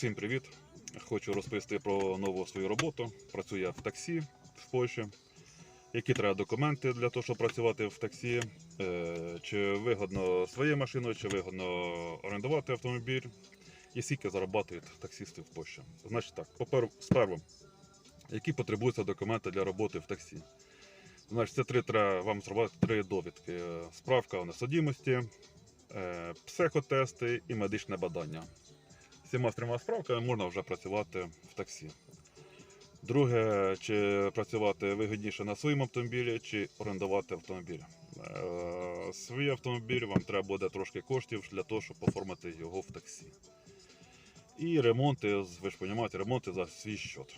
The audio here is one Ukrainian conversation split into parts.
Всім привіт! Хочу розповісти про нову свою роботу. Працюю я в таксі в Польщі. Які треба документи для того, щоб працювати в таксі? Е, Чи вигодно своєю машиною, чи вигодно орендувати автомобіль? І скільки заробляють таксисти в Польщі? Значить так, спершу, які потребуються документи для роботи в таксі? Значить, це три треба вам зробити три довідки: справка о несудимості, е, психотести і медичне бадання. Всіма трьома справками можна вже працювати в таксі. Друге, чи працювати вигідніше на своєму автомобілі, чи орендувати автомобіль. Е, Свій автомобіль вам треба буде трошки коштів для того, щоб оформити його в таксі. І ремонти, ви ж розумієте, ремонти за свій счет.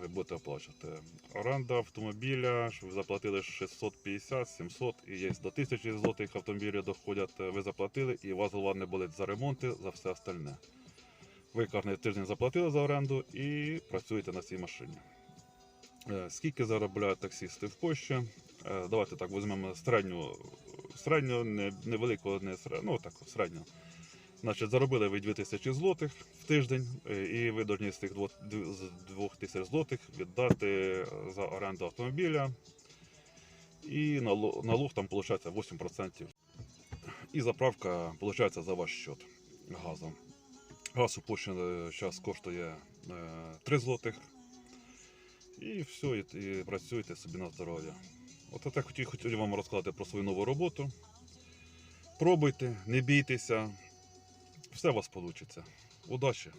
Ви будете оплачувати. Оренда автомобіля, що ви заплатили 650-700 і є до 1000 злотих автомобілів доходять, ви заплатили, і у вас голова не болить за ремонти, за все остальне. Ви кожен тиждень заплатили за оренду і працюєте на цій машині. Е, Скільки заробляють таксисти в Польщі? Е, Давайте так візьмемо середню, середню не, не середню, ну так, середню. Значить, заробили ви 2000 злотих в тиждень, е, і ви повинні з тих 2000 злотих віддати за оренду автомобіля. І налог там виходить 8%. І заправка виходить за ваш счет газом. Газ у площі зараз коштує е, 3 злотих. І все, і працюйте собі на здоров'я. От я хотів, хотів вам розказати про свою нову роботу. Пробуйте, не бійтеся, все у вас вийде. Удачі!